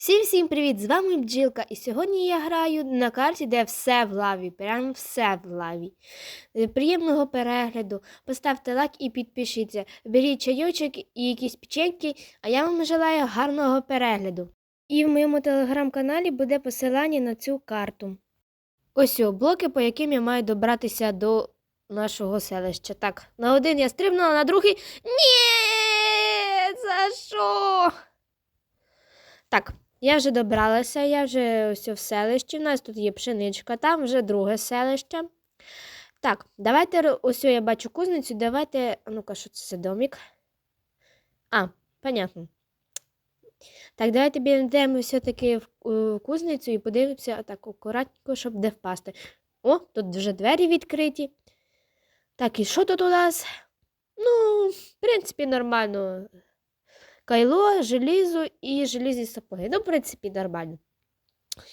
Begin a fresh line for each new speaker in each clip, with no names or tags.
Всім всім привіт! З вами Бджілка. І сьогодні я граю на карті, де все в лаві. Прям все в лаві. Е, Приємного перегляду. Поставте лайк і підпишіться. Беріть чайочок і якісь печеньки, а я вам желаю гарного перегляду. І в моєму телеграм-каналі буде посилання на цю карту. Ось о, блоки, по яким я маю добратися до нашого селища. Так, на один я стрибнула, на другий. Ні! За що? Так, я вже добралася, я вже ось в селищі. У нас тут є пшеничка, там вже друге селище. Так, давайте ось я бачу кузницю. Давайте. Ну-ка, що це за домик? А, понятно. Так, давайте підемо все-таки в, кузницю і подивимося так акуратненько, щоб де впасти. О, тут вже двері відкриті. Так, і що тут у нас? Ну, в принципі, нормально. Кайло, желізо і желізні сапоги. Ну, в принципі, нормально.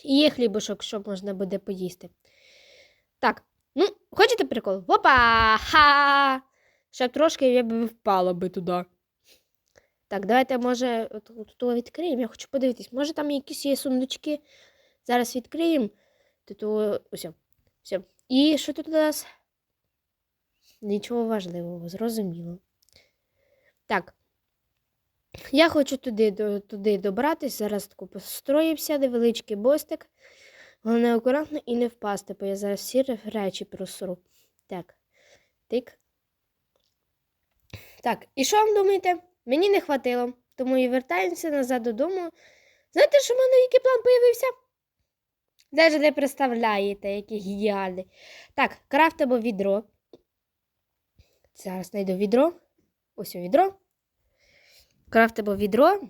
І є хлібушок, що можна буде поїсти. Так, ну, хочете прикол? Опа! Ха! Щоб трошки я б впала би туди. Так, давайте, може, тут відкриємо. Я хочу подивитись. Може, там якісь є сундучки. Зараз відкриємо. Тут ось. Все. І що тут у нас? Нічого важливого, зрозуміло. Так. Я хочу туди, до- туди добратись. Зараз таку построївся, невеличкий бостик. Головне акуратно і не впасти, бо я зараз всі речі просру. Так. Тик. Так, і що вам думаєте? Мені не хватило, тому і вертаємося назад додому. Знаєте, що в мене який план появився? Навіть не представляєте, який геніальний. Так, крафтимо відро. Зараз знайду відро. Ось відро. Крафтимо відро,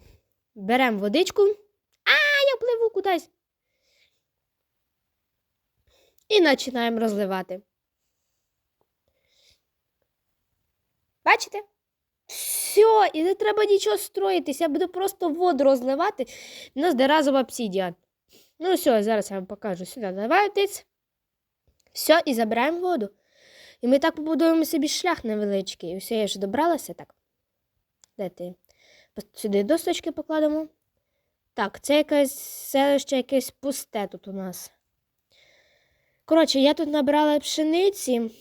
беремо водичку. А, я пливу кудись. І починаємо розливати. Бачите? Все, і не треба нічого строїтись. Я буду просто воду розливати. У нас де разом обсідіан. Ну, все, зараз я вам покажу. Сюди наливаєтесь. Все, і забираємо воду. І ми так побудуємо собі шлях невеличкий. І все, я вже добралася так. Де ти? Сюди досточки покладемо. Так, це якесь селище, якесь пусте тут у нас. Коротше, я тут набрала пшениці,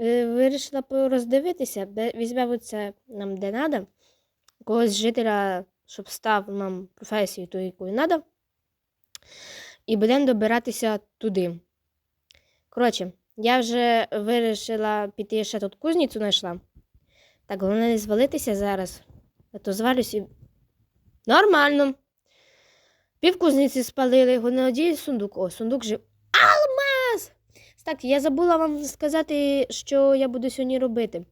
е, вирішила роздивитися, візьмемо це нам де треба. Когось жителя, щоб став нам професію ту, яку треба. І будемо добиратися туди. Коротше, я вже вирішила піти ще тут кузницю знайшла. Так, головне не звалитися зараз. А. Нормально. Пів кузниці спалили, гонодій сундук. О, сундук жив. Алмаз! Так, я забула вам сказати, що я буду сьогодні робити.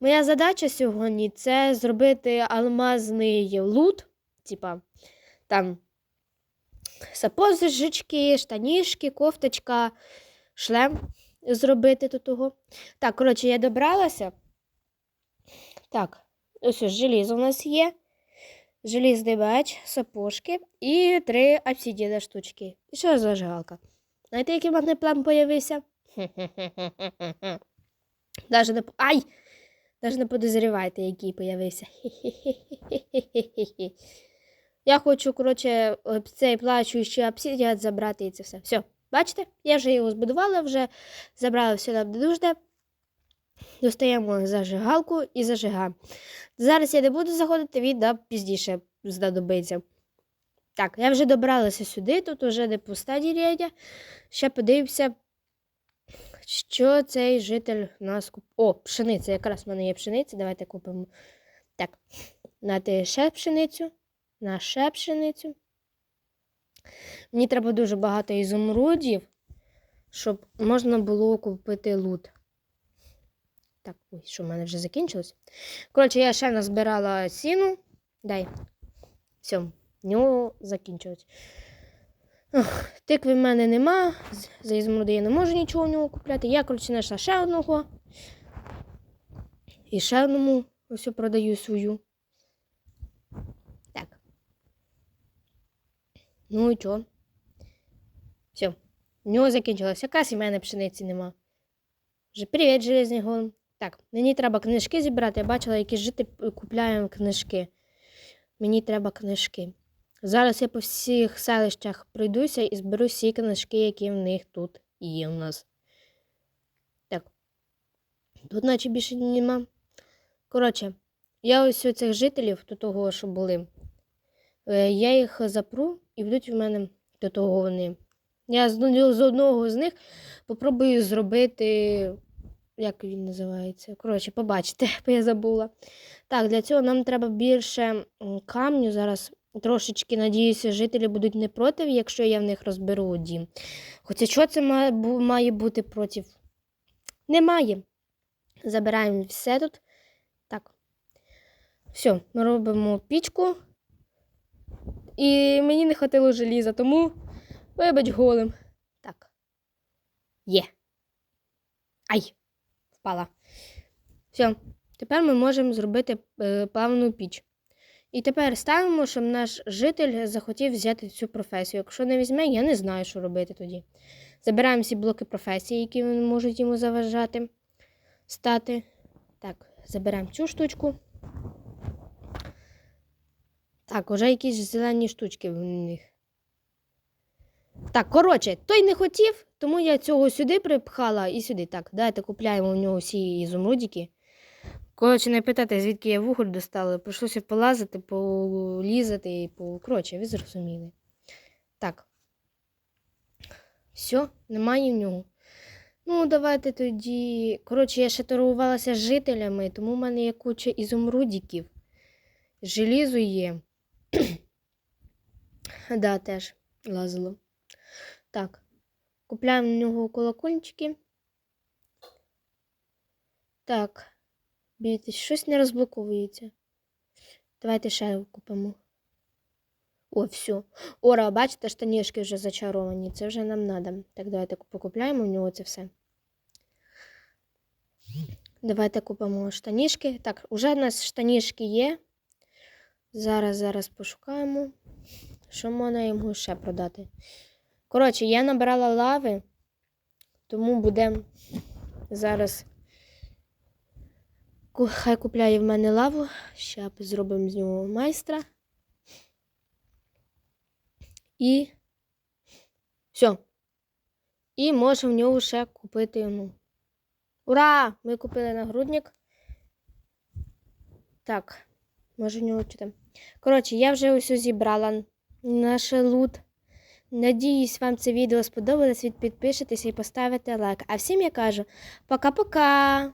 Моя задача сьогодні це зробити алмазний лут, типа там сапожечки, штанішки, кофточка, шлем зробити до того. Так, коротше, я добралася. Так, ось ось желізо у нас є. Желізний меч, сапожки і три обсидіна штучки. І ще зажигалка. Знаєте, який в план появився? Даже не... Ай! Даже не подозрівайте, який появився. Я хочу, коротше, цей плачущий обсидіан забрати і це все. Все, бачите? Я вже його збудувала, вже забрала все нам де нужне. Достаємо зажигалку і зажигаємо. Зараз я не буду заходити, він нам пізніше знадобиться. Так, я вже добралася сюди, тут уже не пуста деревня. Ще подивимося, що цей житель нас куп... О, пшениця. Якраз в мене є пшениця. Давайте купимо. Так, на те ще пшеницю, на ще пшеницю. Мені треба дуже багато ізумрудів, щоб можна було купити лут. Так, ой, що в мене вже закінчилось. Коротше, я ще назбирала сіну. Дай. Все, в нього закінчилось. Ох, тикви в мене нема. За ізумруди я не можу нічого в нього купляти. Я, коротше, знайшла ще одного. І ще одному ось продаю свою. Так. Ну і чого? Все. В нього закінчилось. Якась і в мене пшениці нема. Вже привіт, железний голем. Так, мені треба книжки зібрати. Я бачила, які жити купляємо книжки. Мені треба книжки. Зараз я по всіх селищах пройдуся і зберу всі книжки, які в них тут є у нас. Так. Тут наче більше нема. Коротше, я ось у цих жителів до того, що були. е, Я їх запру і будуть в мене до того вони. Я з одного з них попробую зробити. Як він називається? Коротше, побачите, бо я забула. Так, для цього нам треба більше камню. Зараз трошечки, надіюся, жителі будуть не проти, якщо я в них розберу дім. Хоча що це має, бути проти? Немає. Забираємо все тут. Так. Все, ми робимо пічку. І мені не хватило желіза, тому вибач голим. Так. Є. Ай! Впала. Все. Тепер ми можемо зробити е, плавну піч. І тепер ставимо, щоб наш житель захотів взяти цю професію. Якщо не візьме, я не знаю, що робити тоді. Забираємо всі блоки професії, які можуть йому заважати стати. Так, заберемо цю штучку. Так, уже якісь зелені штучки в них. Так, коротше, той не хотів, тому я цього сюди припхала і сюди. Так, давайте купляємо у нього всі ізумрудики. Коротше, не питайте, звідки я вуголь достала. Прийшлося полазити, полізати і по. Коротше, ви зрозуміли. Так. Все, немає в нього. Ну, давайте тоді. Коротше, я ще торгувалася з жителями, тому в мене є куча ізумрудиків. Желізо є. да, теж лазило. Так. Купляємо в нього колокольчики. Так. Бійтесь, щось не розблоковується. Давайте ще купимо. О, все. Ора, бачите, штанішки вже зачаровані. Це вже нам треба. Так, давайте покупляємо в нього це все. Давайте купимо штанішки. Так, уже в нас штанішки є. Зараз, зараз пошукаємо. Що можна йому ще продати? Коротше, я набрала лави, тому будемо зараз. Хай купляє в мене лаву. Ще зробимо з нього майстра. І все. І можемо в нього ще купити. Ну. Ура! Ми купили нагрудник. Так, може в нього там. Коротше, я вже ось зібрала наш лут. Надіюсь, вам це відео сподобалось. Підпишитесь і поставите лайк. А всім я кажу пока-пока!